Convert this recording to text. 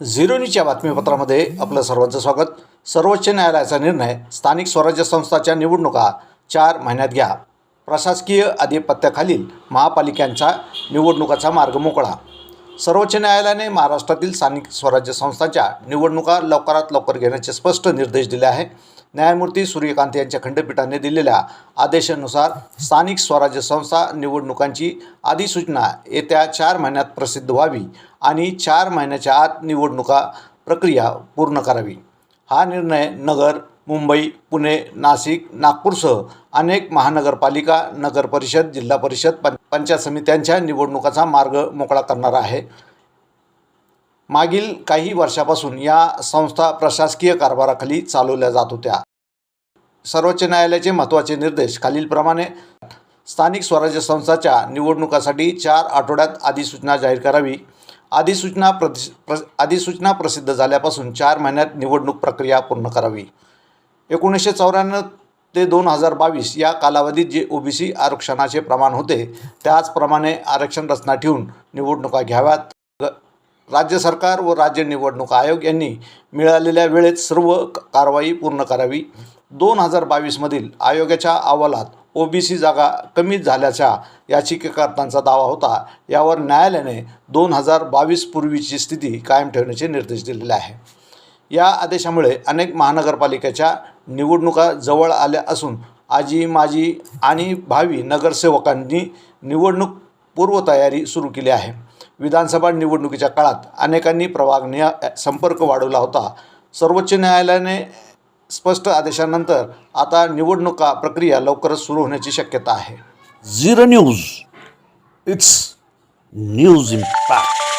Zero न्यूजच्या बातमीपत्रामध्ये आपलं सर्वांचं स्वागत. सर्वोच्च न्यायालयाचा निर्णय स्थानिक स्वराज्य संस्थाच्या निवडणुका चार महिन्यात घ्या. प्रशासकीय आधिपत्याखालील महापालिकांच्या निवडणुकाचा मार्ग मोकळा. सर्वोच्च न्यायालयाने महाराष्ट्रातील स्थानिक स्वराज्य संस्थांच्या निवडणुका लवकरात लवकर घेण्याचे स्पष्ट निर्देश दिले आहे. न्यायमूर्ती सूर्यकांत यांच्या खंडपीठाने दिलेल्या आदेशानुसार स्थानिक स्वराज्य संस्था निवडणुकांची अधिसूचना येत्या चार महिन्यात प्रसिद्ध व्हावी आणि चार महिन्याच्या आत निवडणुका प्रक्रिया पूर्ण करावी. हा निर्णय नगर मुंबई पुणे नाशिक नागपूरसह अनेक महानगरपालिका नगर परिषद जिल्हा परिषद पंचायत समित्यांच्या निवडणुकाचा मार्ग मोकळा करणारा आहे. मागील काही वर्षापासून या संस्था प्रशासकीय कारभाराखाली चालवल्या जात होत्या. सर्वोच्च न्यायालयाचे महत्त्वाचे निर्देश खालीलप्रमाणे स्थानिक स्वराज्य संस्थाच्या निवडणुकासाठी चार आठवड्यात अधिसूचना जाहीर करावी. अधिसूचना प्रति प्र अधिसूचना प्रसिद्ध झाल्यापासून चार महिन्यात निवडणूक प्रक्रिया पूर्ण करावी. एकोणीसशे चौऱ्याण्णव ते दोन हजार बावीस या कालावधीत जे ओबीसी आरक्षणाचे प्रमाण होते त्याचप्रमाणे आरक्षण रचना ठेवून निवडणुका घ्याव्यात. राज्य सरकार व राज्य निवडणूक आयोग यांनी मिळालेल्या वेळेत सर्व कारवाई पूर्ण करावी. दोन हजार बावीसमधील आयोगाच्या अहवालात ओबीसी जागा कमी झाल्याच्या याचिकाकर्त्यांचा दावा होता. यावर न्यायालयाने दोन हजार बावीस पूर्वीची स्थिती कायम ठेवण्याचे निर्देश दिलेले आहे. या आदेशामुळे अनेक महानगरपालिकेच्या निवडणुका जवळ आल्या असून आजी माजी आणि भावी नगरसेवकांनी निवडणूक पूर्वतयारी सुरू केली आहे. विधानसभा निवडणुकीच्या काळात अनेकांनी प्रभागनीय संपर्क वाढवला होता. सर्वोच्च न्यायालयाने स्पष्ट आदेशानंतर आता निवडणुका प्रक्रिया लवकरच सुरू होण्याची शक्यता आहे. Zero news. It's news impact.